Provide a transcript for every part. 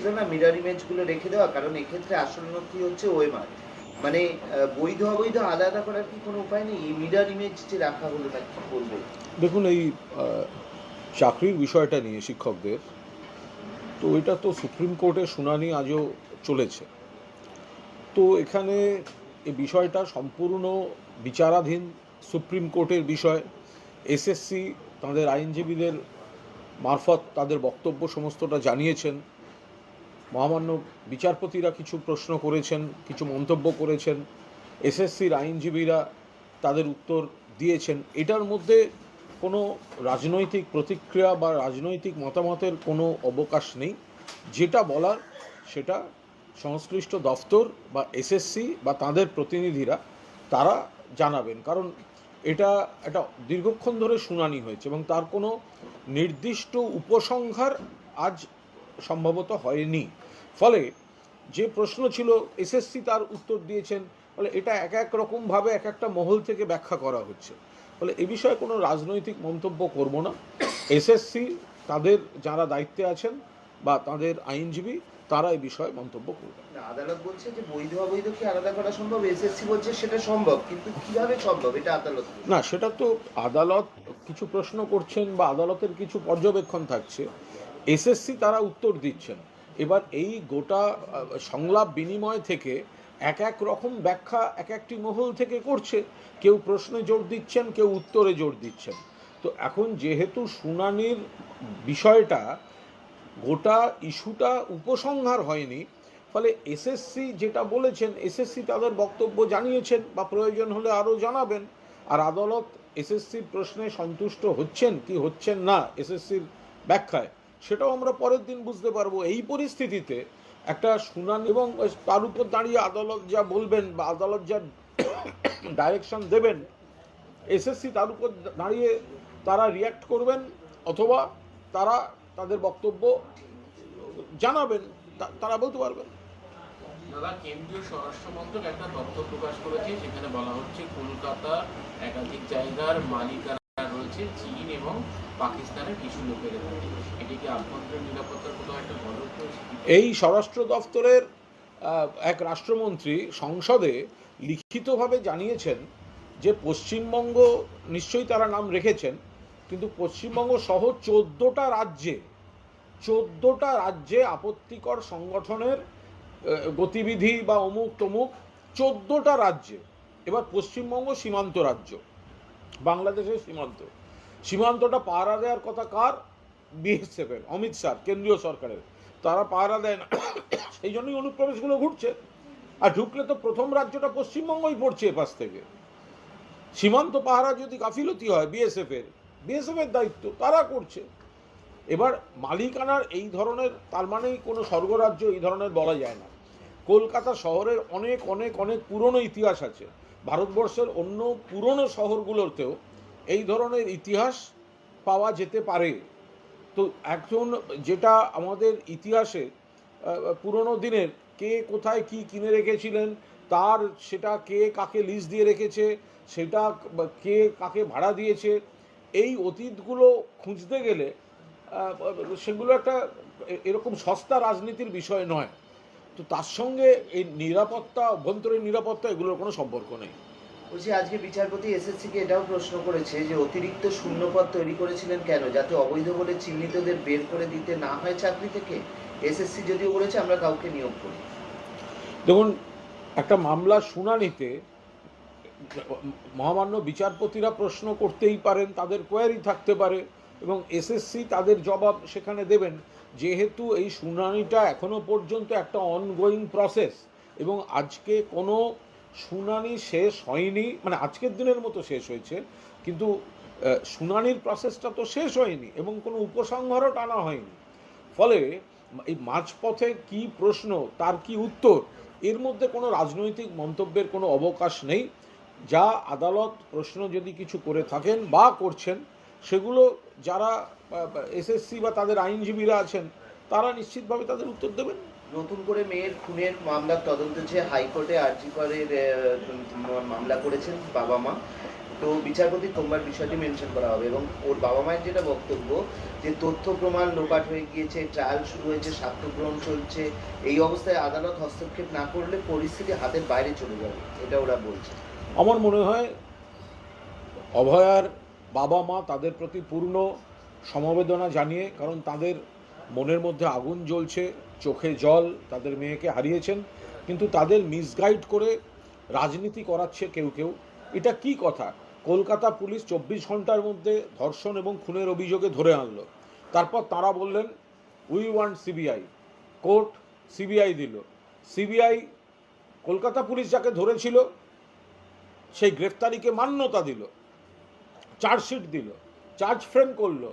ছিল না মিরার ইমেজগুলো রেখে দেওয়া, কারণ এক্ষেত্রে আসল নথি হচ্ছে ওএমআর মানে বৈধ, অবৈধ, আলাদা করার কি কোনো উপায় নেই? এই মিরার ইমেজ যে রাখা হলো না কি বলবে? দেখুন, এই চাকরির বিষয়টা নিয়ে শিক্ষকদের, তো এটা তো সুপ্রিম কোর্টে শুনানি আজও চলেছে। তো এখানে এই বিষয়টা সম্পূর্ণ বিচারাধীন সুপ্রিম কোর্টের বিষয়। এসএসসি তাদের আইনজীবীদের মারফত তাদের বক্তব্য সমস্তটা জানিয়েছেন। মহামান্য বিচারপতিরা কিছু প্রশ্ন করেছেন, কিছু মন্তব্য করেছেন, এসএসসির আইনজীবীরা তাদের উত্তর দিয়েছেন। এটার মধ্যে কোনো রাজনৈতিক প্রতিক্রিয়া বা রাজনৈতিক মতামতের কোনো অবকাশ নেই। যেটা বলার সেটা সংশ্লিষ্ট দফতর বা এসএসসি বা তাদের প্রতিনিধিরা, তারা জানাবেন। কারণ এটা একটা দীর্ঘক্ষণ ধরে শুনানি হয়েছে এবং তার কোনো নির্দিষ্ট উপসংহার আজ সম্ভবত হয়নি। ফলে যে প্রশ্ন ছিল এসএসসি তার উত্তর দিয়েছেন ফলে এটা এক এক রকমভাবে এক একটা মহল থেকে ব্যাখ্যা করা হচ্ছে। ফলে এ বিষয়ে কোনো রাজনৈতিক মন্তব্য করব না। এসএসসি তাদের যারা দায়িত্বে আছেন বা তাদের আইনজীবী তারা এই বিষয়ে মন্তব্য করবেন। না, আদালত বলছে যে বৈধ অবৈধ কি আলাদা করা সম্ভব? এসএসসি বলছে সেটা সম্ভব কিন্তু কীভাবে সম্ভব? এটা আদালত না সেটা তো আদালত কিছু প্রশ্ন করছেন বা আদালতের কিছু পর্যবেক্ষণ থাকছে। এসএসসি তারা উত্তর দিচ্ছেন এবার এই গোটা সংলাপ বিনিময় থেকে এক এক রকম ব্যাখ্যা, এক একটি মহল থেকে করছে। কেউ প্রশ্নে জোর দিচ্ছেন, কেউ উত্তরে জোর দিচ্ছেন। তো এখন যেহেতু শুনানির বিষয়টা গোটা ইস্যুটা উপসংহার হয়নি, ফলে এসএসসি যেটা বলেছেন এসএসসি তাদের বক্তব্য জানিয়েছেন বা প্রয়োজন হলে আরও জানাবেন। আর আদালত এসএসসির প্রশ্নে সন্তুষ্ট হচ্ছেন কি হচ্ছেন না এসএসসির ব্যাখ্যায়। সেটাও আমরা পরের দিন বুঝতে পারব। এই পরিস্থিতিতে একটা শুনানি এবং তার উপর দাঁড়িয়ে আদালত যা বলবেন বা আদালত যা ডাইরেকশন দেবেন এসএসসি তার উপর দাঁড়িয়ে তারা রিয়াক্ট করবেন অথবা তারা তাদের বক্তব্য জানাবেন তারা বলতে পারবেন। দাদা, কেন্দ্রীয় স্বরাষ্ট্র মন্ত্রক একটা তথ্য প্রকাশ করেছে সেখানে বলা হচ্ছে কলকাতা একাধিক জায়গার মালিকানা রয়েছে চীন এবং পাকিস্তানের কিছু লোকের। এটি কি আভ্যন্তরীণ নিরাপত্তার কোনো একটা বড়? এই স্বরাষ্ট্র দফতরের এক রাষ্ট্রমন্ত্রী সংসদে লিখিতভাবে জানিয়েছেন যে পশ্চিমবঙ্গ নিশ্চয়ই তারা নাম রেখেছেন, কিন্তু পশ্চিমবঙ্গ সহ চোদ্দোটা রাজ্যে চোদ্দোটা রাজ্যে আপত্তিকর সংগঠনের গতিবিধি বা অমুক তমুক চোদ্দোটা রাজ্যে এবার পশ্চিমবঙ্গ সীমান্ত রাজ্য, বাংলাদেশের সীমান্ত সীমান্তটা পাহারা দেওয়ার কথা কার? বিএসএফের অমিত শাহ, কেন্দ্রীয় সরকারের। তারা পাহারা দেয় না। সেই জন্যই অনুপ্রবেশগুলো ঘুরছে। আর ঢুকলে তো প্রথম রাজ্যটা পশ্চিমবঙ্গই পড়ছে এপাশ থেকে। সীমান্ত পাহারা যদি গাফিলতি হয় বিএসএফ এর বিএসএফ এর দায়িত্ব তারা করছে। এবার মালিকানার এই ধরনের, তার মানেই কোনো স্বর্গরাজ্য এই ধরনের বলা যায় না। কলকাতা শহরের অনেক অনেক অনেক পুরনো ইতিহাস আছে। ভারতবর্ষের অন্য পুরনো শহরগুলোতেও এই ধরনের ইতিহাস পাওয়া যেতে পারে। তো একজন যেটা আমাদের ইতিহাসে পুরনো দিনের কে কোথায় কি কিনে রেখেছিলেন, তার সেটা কে কাকে লিজ দিয়ে রেখেছে, সেটা কে কাকে ভাড়া দিয়েছে, এই অতীতগুলো খুঁজতে গেলে সেগুলো একটা এরকম সস্তা রাজনীতির বিষয় নয়। তো তার সঙ্গে এই নিরাপত্তা, অভ্যন্তরীণ নিরাপত্তা এগুলোর কোনো সম্পর্ক নেই। বলছি, আজকে বিচারপতি এসএসসি কে এটাও প্রশ্ন করেছে যে, অতিরিক্ত শূন্যপদ তৈরি করেছিলেন কেন? যাতে অবৈধ বলে চিহ্নিতদের বের করে দিতে না হয় চাকরি থেকে? এসএসসি যদিও বলেছে, আমরা কাউকে নিয়োগ করি দেখুন, একটা মামলা শুনানিতে মহামান্য বিচারপতিরা প্রশ্ন করতেই পারেন, তাদের কোয়ারি থাকতে পারে, এবং এসএসসি তাদের জবাব সেখানে দেবেন। যেহেতু এই শুনানিটা এখনও পর্যন্ত একটা অনগোয়িং প্রসেস এবং আজকে কোনো শুনানি শেষ হয়নি মানে আজকের দিনের মতো শেষ হয়েছে, কিন্তু শুনানির প্রসেসটা তো শেষ হয়নি এবং কোনো উপসংহারও টানা হয়নি। ফলে, এই মাঝপথে কি প্রশ্ন, তার কি উত্তর, এর মধ্যে কোনো রাজনৈতিক মন্তব্যের কোনো অবকাশ নেই। যা আদালত প্রশ্ন যদি কিছু করে থাকেন বা করছেন, সেগুলো যারা এসএসসি বা তাদের আইনজীবীরা আছেন, তারা নিশ্চিতভাবে তাদের উত্তর দেবেন। নতুন করে মেয়ের খুনের মামলার তদন্ত যে হাইকোর্টে আরজি করের মামলা করেছেন বাবা মা, তো বিচারপতি সোমবার বিষয়টি মেনশন করা হবে এবং ওর বাবা মায়ের যেটা বক্তব্য যে তথ্য প্রমাণ লোপাট হয়ে গিয়েছে ট্রায়াল শুরু হয়েছে সাক্ষ্য গ্রহণ চলছে, এই অবস্থায় আদালত হস্তক্ষেপ না করলে পরিস্থিতি হাতের বাইরে চলে যাবে, এটা ওরা বলছে। আমার মনে হয় অভয়ার বাবা মা তাদের প্রতি পূর্ণ সমবেদনা জানিয়ে, কারণ তাদের মনের মধ্যে আগুন জ্বলছে, চোখে জল, তাদের মেয়েকে হারিয়েছেন, কিন্তু তাদের মিসগাইড করে রাজনীতি করাচ্ছে কেউ কেউ। এটা কি কথা? কলকাতা পুলিশ চব্বিশ ঘণ্টার মধ্যে ধর্ষণ এবং খুনের অভিযোগে ধরে আনলো। তারপর তারা বললেন we want CBI court CBI দিল। সিবিআই কলকাতা পুলিশ যাকে ধরেছিল, সেই গ্রেফতারিকে মান্যতা দিল, চার্জশিট দিল, চার্জ ফ্রেম করল।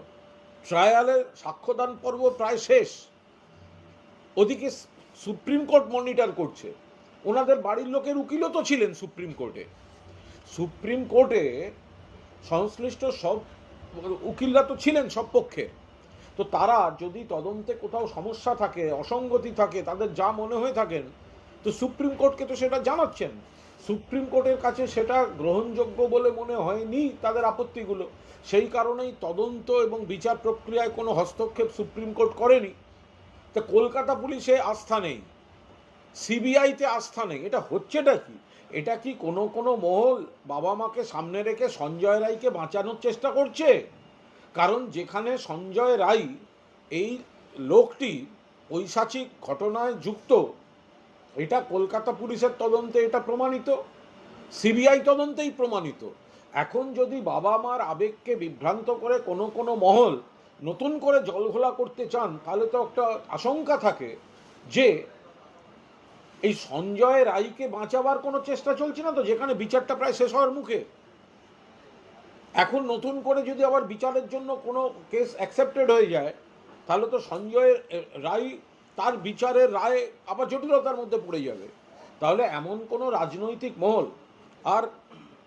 ট্রায়ালের সাক্ষ্যদান পর্ব প্রায় শেষ। ওদিকে সুপ্রিম কোর্ট মনিটর করছে। ওনাদের বাড়ির লোকের উকিলও তো ছিলেন সুপ্রিম কোর্টে। সুপ্রিম কোর্টে সংশ্লিষ্ট সব উকিলরা তো ছিলেন সব পক্ষে তো তারা যদি তদন্তে কোথাও সমস্যা থাকে, অসঙ্গতি থাকে, তাদের যা মনে হয়ে থাকেন, তো সুপ্রিম কোর্টকে তো সেটা জানাচ্ছেন। সুপ্রিম কোর্টের কাছে সেটা গ্রহণযোগ্য বলে মনে হয়নি তাদের আপত্তিগুলো। সেই কারণেই তদন্ত এবং বিচার প্রক্রিয়ায় কোনো হস্তক্ষেপ সুপ্রিম কোর্ট করেনি। তা কলকাতা পুলিশে আস্থা নেই। সিবিআইতে আস্থা নেই। এটা হচ্ছেটা কি? এটা কি কোনো কোনো মহল বাবা মাকে সামনে রেখে সঞ্জয় রায়কে বাঁচানোর চেষ্টা করছে? কারণ যেখানে সঞ্জয় রায় এই লোকটি ঐশাচিক ঘটনায় যুক্ত এটা কলকাতা পুলিশের তদন্তে এটা প্রমাণিত, সিবিআই তদন্তেই প্রমাণিত। এখন যদি বাবা মার আবেগকে বিভ্রান্ত করে কোনো কোনো মহল নতুন করে জলঘোলা করতে চান, তাহলে তো একটা আশঙ্কা থাকে যে এই সঞ্জয় রায়কে বাঁচাবার কোনো চেষ্টা চলছে না তো, যেখানে বিচারটা প্রায় শেষ হওয়ার মুখে। এখন নতুন করে যদি আবার বিচারের জন্য কোনো কেস অ্যাকসেপ্টেড হয়ে যায়, তাহলে তো সঞ্জয় রায় তার বিচারের রায় আবার জটিলতার মধ্যে পড়ে যাবে। তাহলে এমন কোনো রাজনৈতিক মহল আর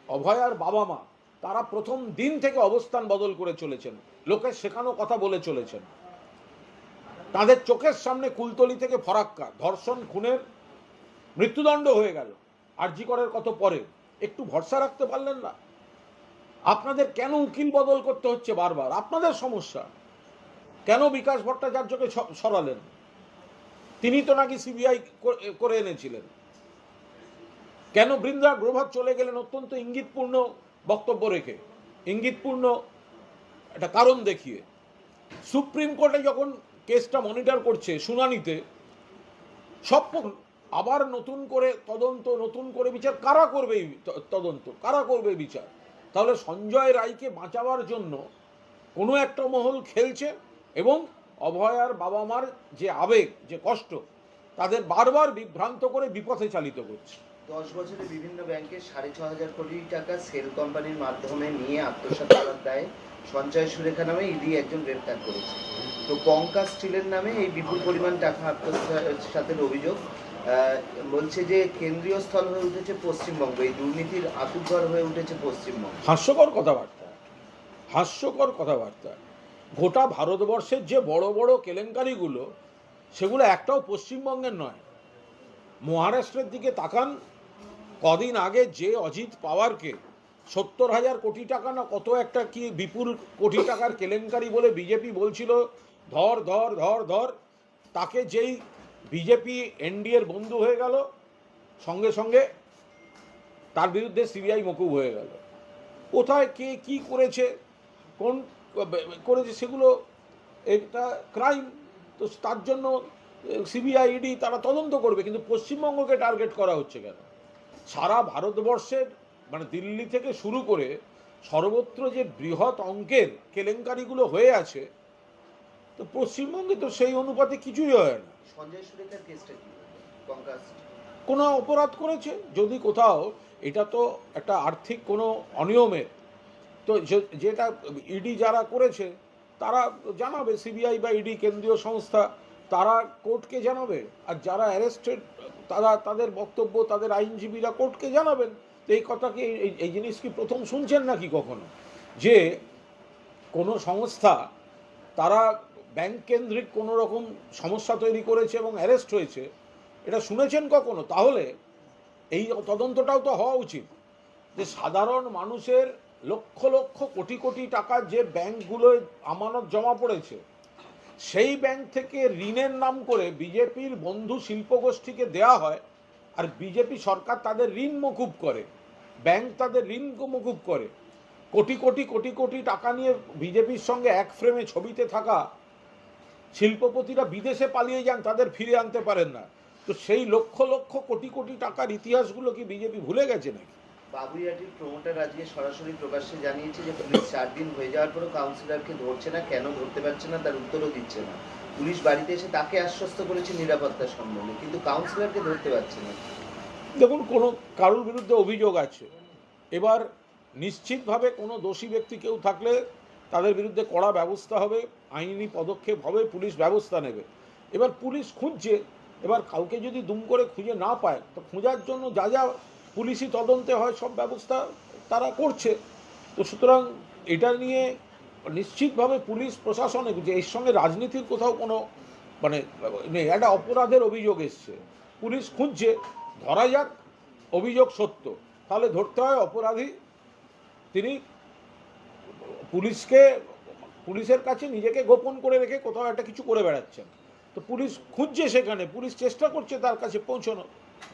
অভয়ার বাবা মা, তারা প্রথম দিন থেকে অবস্থান বদল করে চলেছেন। লোকের শেখানো কথা বলে চলেছেন। তাদের চোখের সামনে কুলতলি থেকে ফরাক্কা, ধর্ষণ, খুনের মৃত্যুদণ্ড হয়ে গেল। আরজি করার কত পরে? একটু ভরসা রাখতে পারলেন না? আপনাদের কেন উকিল বদল করতে হচ্ছে বারবার? আপনাদের সমস্যা। কেন বিকাশ ভট্টাচার্যকে সরালেন? তিনি তো নাকি সিবিআই করে এনেছিলেন। কেন বৃন্দা গ্রোভার চলে গেলেন অত্যন্ত ইঙ্গিতপূর্ণ বক্তব্য রেখে। ইঙ্গিতপূর্ণ একটা কারণ দেখিয়ে। সুপ্রিম কোর্টে যখন কেসটা মনিটর করছে শুনানিতে সব আবার নতুন করে তদন্ত, নতুন করে বিচার, কারা করবে তদন্ত, কারা করবে বিচার? তাহলে সঞ্জয় রায়কে বাঁচাবার জন্য কোনো একটা মহল খেলছে এবং অভয়ার বাবা মার যে আবেগ যে কষ্ট তাদের বারবার বিভ্রান্ত করে বিপথে চালিত করছে। দশ বছরে বিভিন্ন ব্যাংকে সাড়ে ছ হাজার কোটি টাকা সেল কোম্পানির মাধ্যমে নিয়ে আত্মসাৎ করার দায়ে সঞ্চয় সুরেখা নামে ইডি একজন গ্রেপ্তার করেছে। তো কঙ্কা স্টিলের নামে এই বিপুল পরিমাণ টাকা আত্মসাতের অভিযোগ বলছে যে কেন্দ্রীয় স্থল হয়ে উঠেছে পশ্চিমবঙ্গ। এই দুর্নীতির আতুঘর হয়ে উঠেছে পশ্চিমবঙ্গ। হাস্যকর কথাবার্তা। হাস্যকর কথাবার্তা। গোটা ভারতবর্ষের যে বড় বড় কেলেঙ্কারিগুলো, সেগুলো একটাও পশ্চিমবঙ্গের নয়। মহারাষ্ট্রের দিকে তাকান, কদিন আগে যে অজিত পাওয়ারকে সত্তর হাজার কোটি টাকা না কত একটা কি বিপুল কোটি টাকার কেলেঙ্কারি বলে বিজেপি বলছিল, ধর ধর ধর ধর, তাকে যেই বিজেপি এনডিএর বন্ধু হয়ে গেল, সঙ্গে সঙ্গে তার বিরুদ্ধে সিবিআই মকুব হয়ে গেল। কোথায় কে কি করেছে, কোন করেছে সেগুলো এটা ক্রাইম তো তার জন্য সিবিআই ইডি তারা তদন্ত করবে কিন্তু পশ্চিমবঙ্গকে টার্গেট করা হচ্ছে কেন? সারা ভারতবর্ষের মানে দিল্লি থেকে শুরু করে সর্বত্র যে বৃহৎ অঙ্কের কেলেঙ্কারিগুলো হয়ে আছে তো পশ্চিমবঙ্গে তো সেই অনুপাতে কিছুই হয় না। সঞ্জয় সুরেখার কেসটা কি? কোনো অপরাধ করেছে? যদি কোথাও এটা তো একটা আর্থিক কোনো অনিয়মের। তো যেটা ইডি যারা করেছে, তারা জানাবে সিবিআই বা ইডি কেন্দ্রীয় সংস্থা, তারা কোর্টকে জানাবে। আর যারা অ্যারেস্টেড তারা, তাদের বক্তব্য, তাদের আইনজীবীরা কোর্টকে জানাবেন। তো এই কথা কি, এই- এই জিনিস কি প্রথম শুনছেন নাকি কখনো? যে কোনো সংস্থা, তারা ব্যাংক কেন্দ্রিক কোনো রকম সমস্যা তৈরি করেছে এবং অ্যারেস্ট হয়েছে, এটা শুনেছেন কখনো? তাহলে এই তদন্তটাও তো হওয়া উচিত। যে সাধারণ মানুষের লক্ষ লক্ষ কোটি কোটি টাকা যে ব্যাংকগুলোয় আমানত জমা পড়েছে, সেই ব্যাংক থেকে ঋণের নাম করে বিজেপির বন্ধু শিল্পগোষ্ঠীকে দেয়া হয় আর বিজেপি সরকার তাদের ঋণ মকুব করে, ব্যাংক তাদের ঋণ মকুব করে। কোটি কোটি কোটি কোটি টাকা নিয়ে বিজেপির সঙ্গে এক ফ্রেমে ছবিতে থাকা শিল্পপতিরা বিদেশে পালিয়ে যান, তাদের ফিরে আনতে পারেন না। তো সেই লক্ষ লক্ষ কোটি কোটি টাকার ইতিহাসগুলো কি বিজেপি ভুলে গেছে নাকি? বাবুইয়াটির প্রমোটার আজকে সরাসরি প্রকাশ্যে জানিয়েছে যে পুলিশ চার দিন হয়ে যাওয়ার পরও কাউন্সিলরকে ধরছে না, কেন ধরতে পারছে না তার উত্তরও দিচ্ছে না। পুলিশ বাড়িতে এসে তাকে আশ্বস্ত করেছে নিরাপত্তা সম্বন্ধে, কিন্তু কাউন্সিলরকে ধরতে পারছে না। দেখুন, কোনো কারোর বিরুদ্ধে অভিযোগ আছে। এবার নিশ্চিতভাবে কোনো দোষী ব্যক্তি কেউ থাকলে তাদের বিরুদ্ধে কড়া ব্যবস্থা হবে, আইনি পদক্ষেপ হবে, পুলিশ ব্যবস্থা নেবে। এবার পুলিশ খুঁজছে, এবার কাউকে যদি দুম করে খুঁজে না পায়, তো খোঁজার জন্য যা যা পুলিশি তদন্তে হয় সব ব্যবস্থা তারা করছে। তো সুতরাং এটা নিয়ে নিশ্চিতভাবে পুলিশ, প্রশাসনে, যে এর সঙ্গে রাজনীতির কোথাও কোনো মানে নেই, একটা অপরাধের অভিযোগ এসছে। পুলিশ খুঁজছে, ধরা যাক, অভিযোগ সত্য। তাহলে ধরতে হয় অপরাধী, তিনি পুলিশকে, পুলিশের কাছে নিজেকে গোপন করে রেখে কোথাও একটা কিছু করে বেড়াচ্ছেন। তো পুলিশ খুঁজছে সেখানে, পুলিশ চেষ্টা করছে তার কাছে পৌঁছানো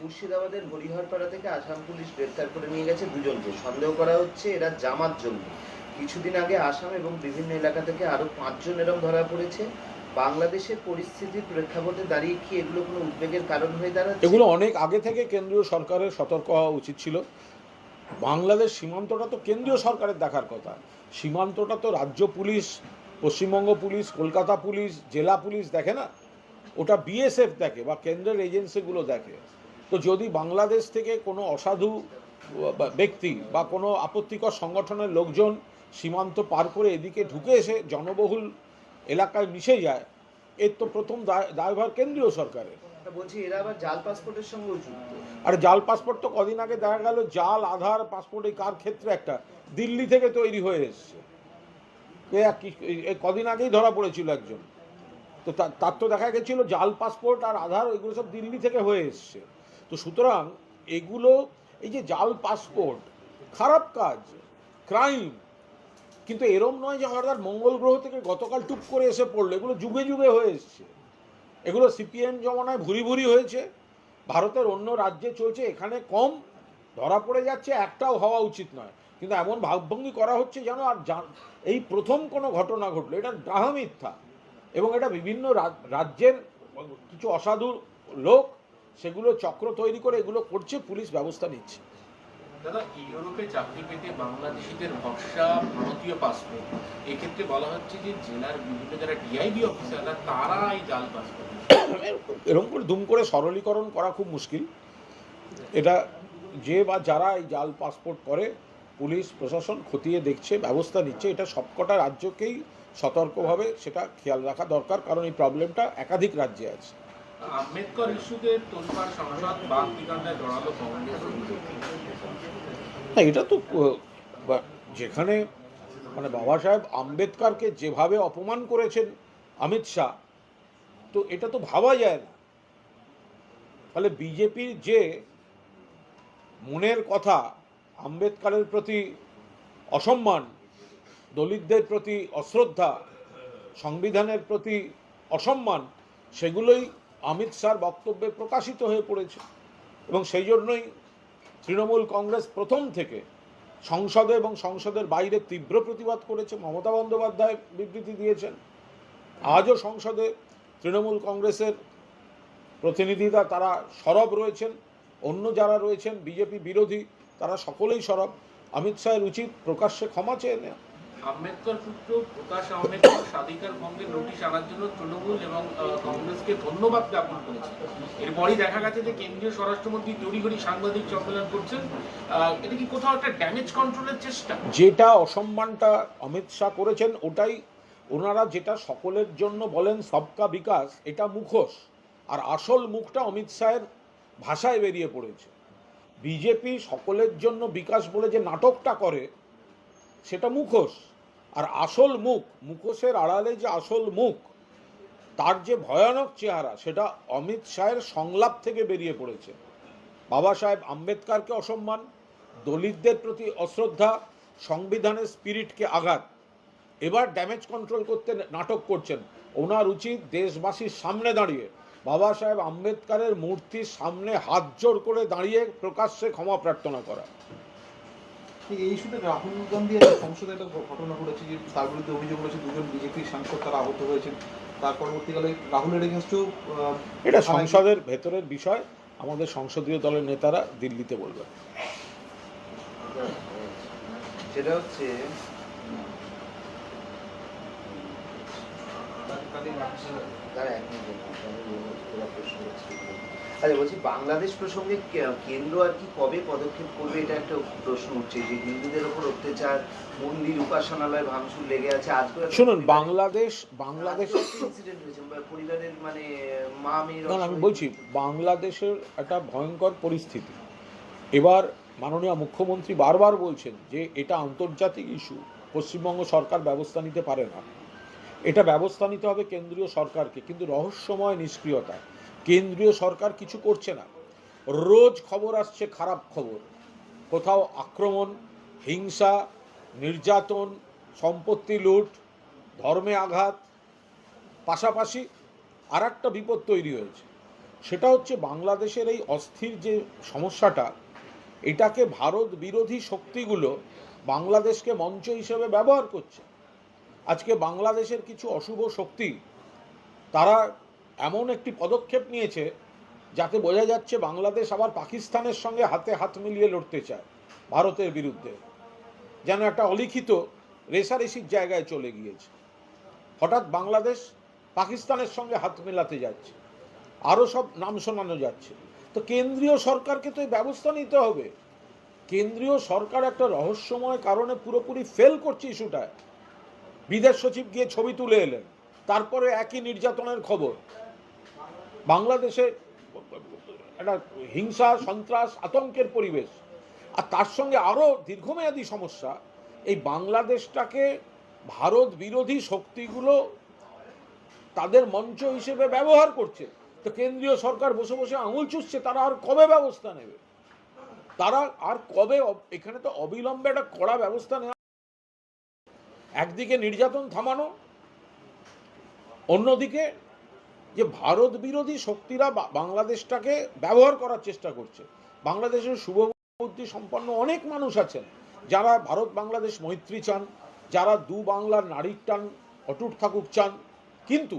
মুর্শিদাবাদের হরিহরপাড়া থেকে আসাম পুলিশ গ্রেপ্তার করে নিয়ে গেছে দুজনকে। সন্দেহ করা হচ্ছে এরা জামাত জঙ্গি। কিছুদিন আগে আসাম এবং বিভিন্ন এলাকা থেকে আরও পাঁচজন এরকম ধরা পড়েছে। বাংলাদেশের পরিস্থিতির প্রেক্ষাপটে দাঁড়িয়ে কি এগুলো কোনো উদ্বেগের কারণ হয়ে দাঁড়াচ্ছে? এগুলো অনেক আগে থেকে কেন্দ্রীয় সরকারের সতর্ক হওয়া উচিত ছিল। বাংলাদেশ সীমান্তটা তো কেন্দ্রীয় সরকারের দেখার কথা। সীমান্তটা তো রাজ্য police, Paschimbanga police, Kolkata police, জেলা পুলিশ দেখে না? ওটা বিএসএফ দেখে বা কেন্দ্রের এজেন্সিগুলো দেখে। তো যদি বাংলাদেশ থেকে কোনো অসাধু ব্যক্তি বা কোনো আপত্তিকর সংগঠনের লোকজন সীমান্ত পার করে এদিকে ঢুকে এসে জনবহুল এলাকায় মিশে যায় এর তো প্রথম দায়- দায়ভার কেন্দ্রীয় সরকারের। বলছি এরা আবার জাল পাসপোর্টের সঙ্গেও যুক্ত। আর জাল পাসপোর্ট তো কদিন আগে দেখা গেল জাল আধার পাসপোর্ট এই কার ক্ষেত্রে একটা দিল্লি থেকে তৈরি হয়ে এসছে। কদিন আগেই ধরা পড়েছিল একজন। তো তা- তার তো দেখা গেছিল জাল পাসপোর্ট আর আধার এগুলো সব দিল্লি থেকে হয়ে এসছে। তো সুতরাং এগুলো, এই যে জাল পাসপোর্ট, খারাপ কাজ, ক্রাইম, কিন্তু এরম নয় যে হঠাৎ মঙ্গল গ্রহ থেকে গতকাল টুপ করে এসে পড়ল, এগুলো যুগে যুগে হয়ে এসছে। এগুলো সিপিএম জমানায় ভুরি ভুরি হয়েছে, ভারতের অন্য রাজ্যে চলছে, এখানে কম, ধরা পড়ে যাচ্ছে, একটাও হওয়া উচিত নয়। কিন্তু এমন ভাবভঙ্গি করা হচ্ছে যেন আর এই প্রথম কোনো ঘটনা ঘটলো, এটা ডাহা মিথ্যা। এবং এটা বিভিন্ন রাজ্যের কিছু অসাধু লোক সেগুলো চক্র তৈরি করে এগুলো করছে পুলিশ ব্যবস্থা নিচ্ছে। দাদা ইউরোপে চাকরি পেতে বাংলাদেশিদের ভরসা ভারতীয় পাসপোর্ট এক্ষেত্রে বলা হচ্ছে যে জেলার বিভিন্ন যারা ডিআইবি অফিসাররা তারা এই জাল পাসপোর্ট এরকম করে দুম করে সরলীকরণ করা খুব মুশকিল। এটা যে বা যারা এই জাল পাসপোর্ট করে পুলিশ প্রশাসন খতিয়ে দেখছে ব্যবস্থা নিচ্ছে এটা সবকটা রাজ্যকেই সতর্কভাবে সেটা খেয়াল রাখা দরকার কারণ এই প্রবলেমটা একাধিক রাজ্যে আছে। আম্বেদকর ইস্যুতে তোলপাড় সংসদ বাদ বিতণ্ডায় জড়ালো কংগ্রেস না, এটা তো যেখানে মানে বাবা সাহেব আম্বেদকারকে যেভাবে অপমান করেছেন অমিত শাহ, তো এটা তো ভাবা যায় না। ফলে বিজেপির যে মনের কথা আম্বেদকারের প্রতি অসম্মান, দলিতদের প্রতি অশ্রদ্ধা, সংবিধানের প্রতি অসম্মান, সেগুলোই অমিত শাহর বক্তব্যে প্রকাশিত হয়ে পড়েছে এবং সেই জন্যই তৃণমূল কংগ্রেস প্রথম থেকে সংসদে এবং সংসদের বাইরে তীব্র প্রতিবাদ করেছে। মমতা বন্দ্যোপাধ্যায় বিবৃতি দিয়েছেন। আজও সংসদে তৃণমূল কংগ্রেসের প্রতিনিধিরা তারা সরব রয়েছেন। অন্য যারা রয়েছেন, বিজেপি বিরোধী, তারা সকলেই সরব। অমিত শাহের উচিত প্রকাশ্যে ক্ষমা চেয়ে নেওয়া। আম্বেদকর পুত্র প্রকাশ আম্বেদকর স্বাধিকার ভঙ্গের নোটিশ আনার জন্য তৃণমূল এবং কংগ্রেসকে ধন্যবাদ জ্ঞাপন করেছে। এরপরই দেখা গেছে যে কেন্দ্রীয় স্বরাষ্ট্রমন্ত্রী তড়িঘড়ি সাংবাদিক সম্মেলন করছেন। এটা কি কোথাও একটা ড্যামেজ কন্ট্রোলের চেষ্টা? যেটা অসম্মানটা অমিত শাহ করেছেন, ওটাই ওনারা যেটা সকলের জন্য বলেন সবকা বিকাশ, এটা মুখোশ। আর আসল মুখটা অমিত শাহের ভাষায় বেরিয়ে পড়েছে। বিজেপি সকলের জন্য বিকাশ বলে যে নাটকটা করে, সেটা মুখোশ। আর আসল মুখ, মুখোশের আড়ালে যে আসল মুখ, তার যে ভয়ানক চেহারা, সেটা অমিত শাহের সংলাপ থেকে বেরিয়ে পড়েছে। বাবা সাহেব আম্বেদকারকে অসম্মান, দলিতদের প্রতি অশ্রদ্ধা, সংবিধানের স্পিরিটকে আঘাত, এবার ড্যামেজ কন্ট্রোল করতে নাটক করছেন। ওনার উচিত দেশবাসীর সামনে দাঁড়িয়ে। বাবা সাহেব আম্বেদকারের মূর্তির সামনে হাত জোর করে দাঁড়িয়ে প্রকাশ্যে ক্ষমা প্রার্থনা করা এই ইস্যুতে রাহুল গান্ধী একটা সংসদে একটা ঘটনা ঘটেছে যে তার বিরুদ্ধে অভিযোগ রয়েছে দুজন বিজেপির সাংসদ তারা আহত হয়েছেন। তার পরবর্তীকালে রাহুলের এগেনস্টও এটা সংসদের ভেতরের বিষয়। আমাদের সংসদীয় দলের নেতারা দিল্লিতে বলবে। সেটা হচ্ছে তারা এক মিনিট প্রশ্ন করছিস। আচ্ছা বলছি বাংলাদেশ প্রসঙ্গে কেন্দ্র আর কি কবে পদক্ষেপ করবে এটা একটা প্রশ্ন উঠছে যে হিন্দুদের ওপর অত্যাচার মন্দির উপাসনালয় ভাঙচুর লেগে আছে আজকে শুনুন বাংলাদেশ বাংলাদেশ ইনসিডেন্ট হয়েছে পরিবারের মানে মা মেয়ের না, আমি বলছি বাংলাদেশের একটা ভয়ঙ্কর পরিস্থিতি। এবার মাননীয় মুখ্যমন্ত্রী বারবার বলছেন যে এটা আন্তর্জাতিক ইস্যু পশ্চিমবঙ্গ সরকার ব্যবস্থা নিতে পারে না। এটা ব্যবস্থা নিতে হবে কেন্দ্রীয় সরকারকে কিন্তু রহস্যময় নিষ্ক্রিয়তা। কেন্দ্রীয় সরকার কিছু করছে না। রোজ খবর আসছে, খারাপ খবর। কোথাও আক্রমণ, হিংসা, নির্যাতন, সম্পত্তি লুট, ধর্মে আঘাত। পাশাপাশি আর একটা বিপদ তৈরি হয়েছে। সেটা হচ্ছে বাংলাদেশের এই অস্থির যে সমস্যাটা, এটাকে ভারত বিরোধী শক্তিগুলো বাংলাদেশকে মঞ্চ হিসেবে ব্যবহার করছে। আজকে বাংলাদেশের কিছু অশুভ শক্তি, তারা এমন একটি পদক্ষেপ নিয়েছে যাতে বোঝা যাচ্ছে বাংলাদেশ আবার পাকিস্তানের সঙ্গে হাতে হাত মিলিয়ে লড়তে চায় ভারতের বিরুদ্ধে। যেন একটা অলিখিত রেসারেসির জায়গায় চলে গিয়েছে। হঠাৎ বাংলাদেশ পাকিস্তানের সঙ্গে হাত মেলাতে যাচ্ছে। আরও সব নাম শোনানো যাচ্ছে। তো কেন্দ্রীয় সরকারকে তো এই ব্যবস্থা নিতে হবে। কেন্দ্রীয় সরকার একটা রহস্যময় কারণে পুরোপুরি ফেল করছে ইস্যুটায়। বিদেশ সচিব গিয়ে ছবি তুলে এলেন। তারপরে একই নির্যাতনের খবর। বাংলাদেশে একটা হিংসা, সন্ত্রাস, আতঙ্কের পরিবেশ। আর তার সঙ্গে আরও দীর্ঘমেয়াদী সমস্যা, এই বাংলাদেশটাকে ভারত বিরোধী শক্তিগুলো তাদের মঞ্চ হিসেবে ব্যবহার করছে। তো কেন্দ্রীয় সরকার বসে বসে আঙুল চুষছে, তারা আর কবে ব্যবস্থা নেবে? তারা আর কবে এখানে তো অবিলম্বে একটা কড়া ব্যবস্থা নেওয়া একদিকে নির্যাতন থামানো, অন্যদিকে যে ভারত বিরোধী শক্তিরা বাংলাদেশটাকে ব্যবহার করার চেষ্টা করছে। বাংলাদেশের শুভ শুভবুদ্ধি সম্পন্ন অনেক মানুষ আছেন। যারা ভারত বাংলাদেশ মৈত্রী চান, যারা দু বাংলার নারীর টান, অটুট থাকুক চান। কিন্তু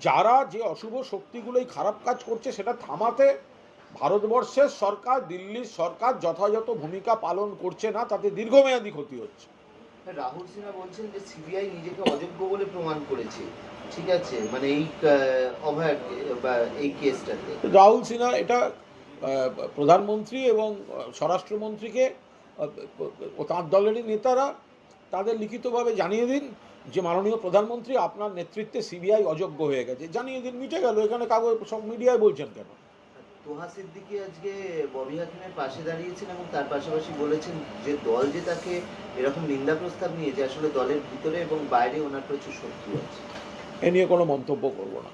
যারা যে অশুভ শক্তিগুলোই খারাপ কাজ করছে, সেটা থামাতে ভারতবর্ষের সরকার, দিল্লির সরকার যথাযথ ভূমিকা পালন করছে না, তাতে দীর্ঘমেয়াদী ক্ষতি হচ্ছে। রাহুল সিনহা বলছেন যে সিবিআই নিজেকে অযোগ্য বলে প্রমাণ করেছে। ঠিক আছে? মানে এই অভয় বা এই কেসটাতে। রাহুল সিনহা এটা প্রধানমন্ত্রী এবং স্বরাষ্ট্রমন্ত্রীকে তাঁর দলেরই নেতারা তাদের লিখিতভাবে জানিয়ে দিন যে মাননীয় প্রধানমন্ত্রী আপনার নেতৃত্বে সিবিআই অযোগ্য হয়ে গেছে। জানিয়ে দিন, মিটে গেল। এখানে কাগজ, সব মিডিয়ায় বলছেন কেন? তোহা সিদ্দিকি আজকে ববি হাকিমের পাশে দাঁড়িয়েছেন এবং তার পাশাপাশি বলেছেন যে দল যে তাকে এরকম নিন্দা প্রস্তাব নিয়েছে আসলে দলের ভিতরে এবং বাইরে ওনার প্রচুর শত্রু আছে। এ নিয়ে কোনো মন্তব্য করব না।